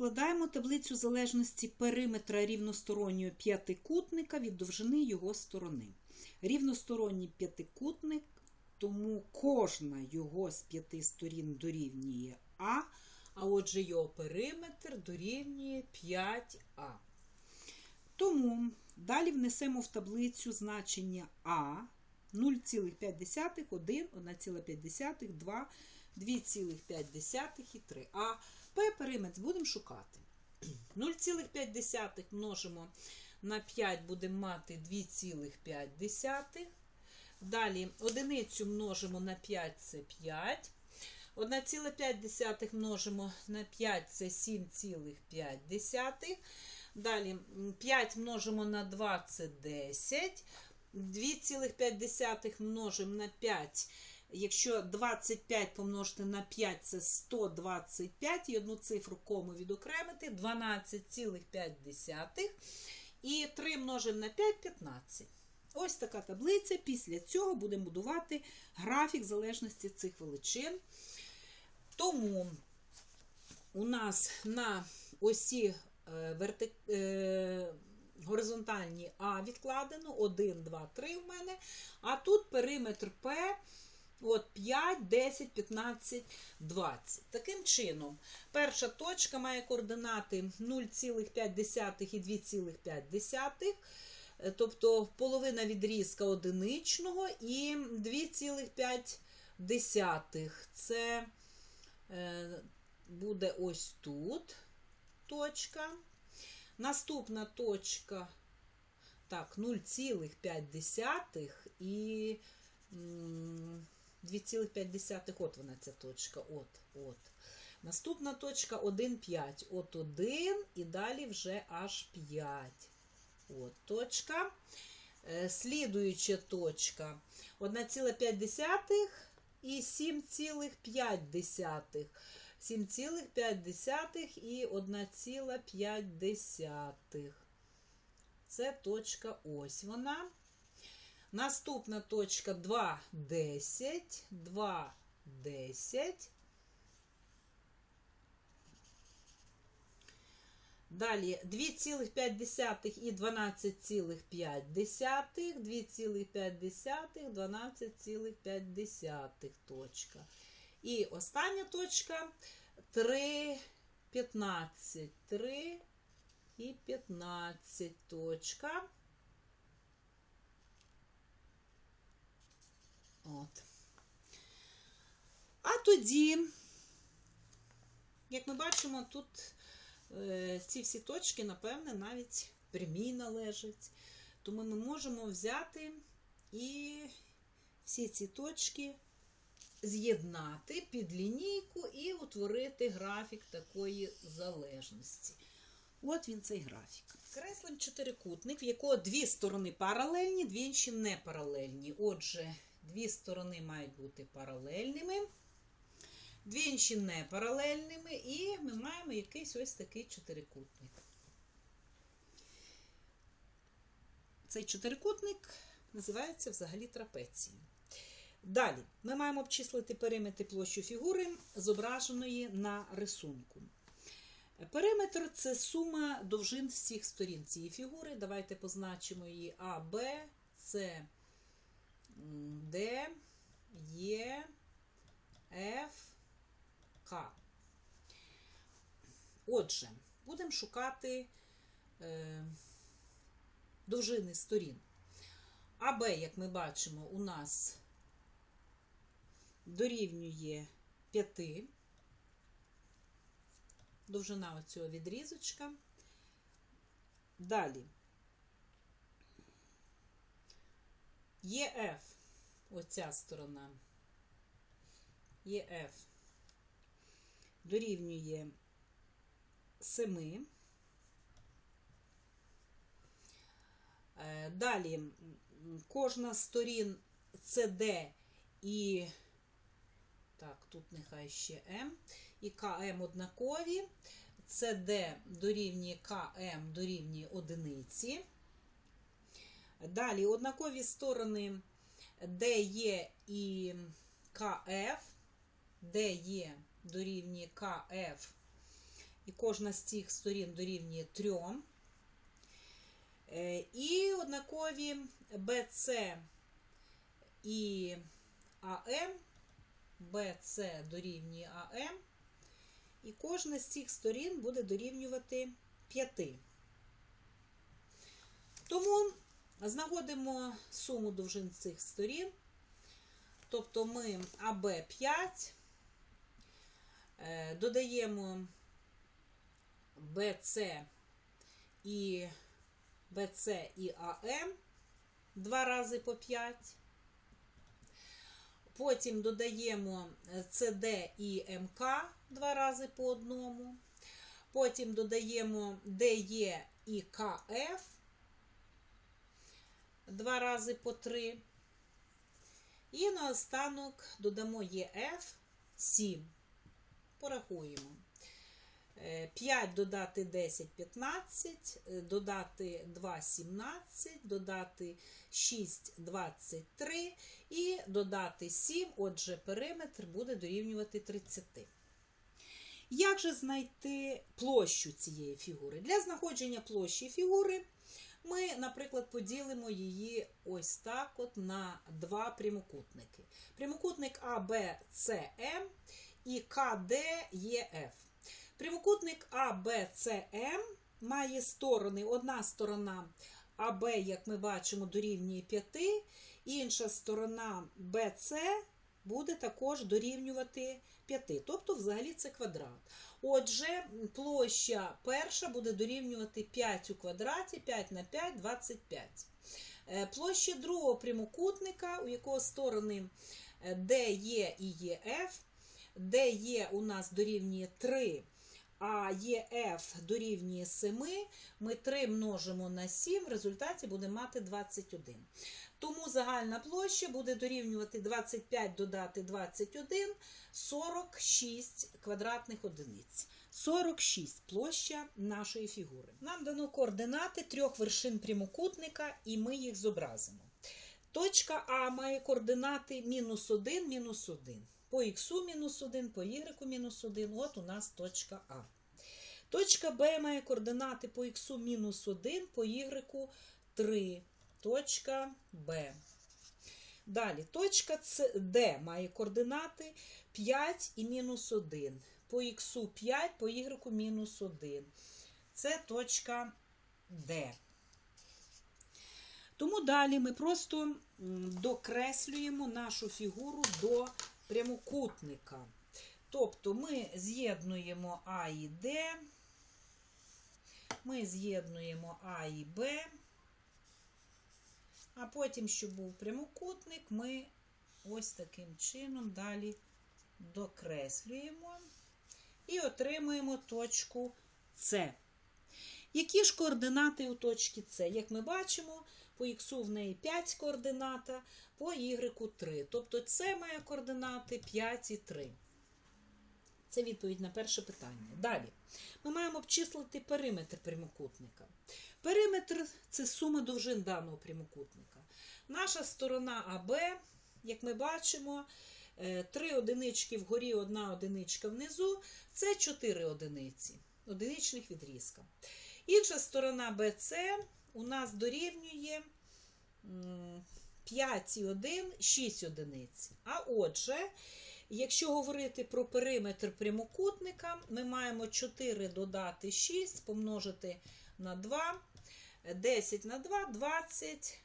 Складаємо таблицю залежності периметра рівностороннього п'ятикутника від довжини його сторони. Рівносторонній п'ятикутник, тому кожна його з п'яти сторін дорівнює А, а отже його периметр дорівнює 5А. Тому далі внесемо в таблицю значення А 0,5, 1, 1,5, 2, 2,5 і 3. А П периметр будемо шукати. 0,5 множимо на 5 будемо мати 2,5. Далі одиницю множимо на 5 це 5. 1,5 множимо на 5 це 7,5. Далі 5 множимо на 2 це 10. 2,5 множимо на 5. Якщо 25 помножити на 5, це 125, і одну цифру кому відокремити 12,5. І 3 множимо на 5 15. Ось така таблиця. Після цього будемо будувати графік залежності цих величин. Тому у нас на осі е, верти... е, горизонтальні А відкладено 1, 2, 3 в мене. А тут периметр П. От 5, 10, 15, 20. Таким чином, перша точка має координати 0,5 і 2,5, тобто половина відрізка одиничного і 2,5. Це е, буде ось тут точка. Наступна точка, так, 0,5 і. М, 2,5, от вона ця точка. От, от. Наступна точка 1,5. От 1 і далі вже аж 5. От точка. Е, Слідуюча точка 1,5 і 7,5. 7,5 і 1,5. Це точка ось вона. Наступна точка 2, 10, 2, 10. Далі 2,5 і 12,5, 2,5, 12,5 точка. І остання точка 3, 15, 3 і 15 точка. От. А тоді, як ми бачимо, тут е, ці всі точки, напевне, навіть прямій належать. Тому ми можемо взяти і всі ці точки з'єднати під лінійку і утворити графік такої залежності. От він цей графік. Креслим чотирикутник, в якого дві сторони паралельні, дві інші не паралельні. Отже, дві сторони мають бути паралельними, дві інші не паралельними, і ми маємо якийсь ось такий чотирикутник. Цей чотирикутник називається взагалі трапецією. Далі ми маємо обчислити периметр площу фігури, зображеної на рисунку. Периметр це сума довжин всіх сторін цієї фігури. Давайте позначимо її А, Б, С, Д, Е, Ф, К. Отже, будемо шукати е, довжини сторін. АБ, як ми бачимо, у нас дорівнює 5. Довжина оцього відрізочка. Далі ЄФ, оця сторона, ЄФ дорівнює 7. Е, Далі кожна з сторін CD і, так, тут нехай ще М, і КМ однакові. CD дорівнює КМ дорівнює одиниці. Далі однакові сторони DE і КФ, DE дорівнює КФ і кожна з цих сторін дорівнює 3. Е, І однакові BC і АМ, BC дорівнює АМ, і кожна з цих сторін буде дорівнювати 5. Тому знаходимо суму довжин цих сторін. Тобто ми АБ 5, е, додаємо БЦ і БЦ і АМ два рази по 5. Потім додаємо СД і МК два рази по одному. Потім додаємо ДЕ і КФ два рази по 3. І наостанок додамо ЄФ 7. Порахуємо. 5 додати 10 15, е, додати 2 17, додати 6 23 і додати 7, отже, периметр буде дорівнювати 30. Як же знайти площу цієї фігури? Для знаходження площі фігури ми, наприклад, поділимо її ось так от на два прямокутники. Прямокутник ABCM і KDEF. Прямокутник ABCM має сторони. Одна сторона АБ, як ми бачимо, дорівнює 5, інша сторона BC буде також дорівнювати 5. Тобто, взагалі, це квадрат. Отже, площа перша буде дорівнювати 5 у квадраті, 5 на 5 25. Е, Площа другого прямокутника, у якого сторони DE і ЕФ, DE у нас дорівнює 3, а ЄФ дорівнює 7, ми 3 множимо на 7, в результаті будемо мати 21. Тому загальна площа буде дорівнювати 25 додати 21, 46 квадратних одиниць. 46 площа нашої фігури. Нам дано координати трьох вершин прямокутника, і ми їх зобразимо. Точка А має координати мінус 1, мінус 1. По х мінус 1, по y мінус 1. От у нас точка А. Точка Б має координати по х мінус 1, по y 3. Точка Б. Далі, точка С, Д має координати 5 і мінус 1. По х 5, по y мінус 1. Це точка Д. Тому далі ми просто докреслюємо нашу фігуру до прямокутника. Тобто ми з'єднуємо А і Д, ми з'єднуємо А і Б, а потім, щоб був прямокутник, ми ось таким чином далі докреслюємо і отримуємо точку С. Які ж координати у точці С? Як ми бачимо, по х в неї 5 координата, по y 3. Тобто С має координати 5 і 3. Це відповідь на перше питання. Далі ми маємо обчислити периметр прямокутника. Периметр це сума довжин даного прямокутника. Наша сторона АБ, як ми бачимо, 3 одинички вгорі, одна одиничка внизу це 4 одиниці, одиничних відрізка. Інша сторона БЦ у нас дорівнює 5,1, 6 одиниць. А отже, якщо говорити про периметр прямокутника, ми маємо 4 додати 6, помножити на 2, 10 на 2, 20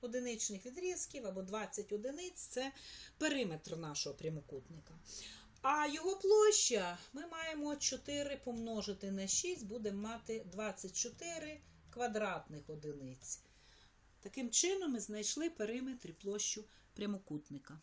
одиничних відрізків або 20 одиниць це периметр нашого прямокутника. А його площа ми маємо 4 помножити на 6, будемо мати 24 квадратних одиниць. Таким чином ми знайшли периметр площу прямокутника.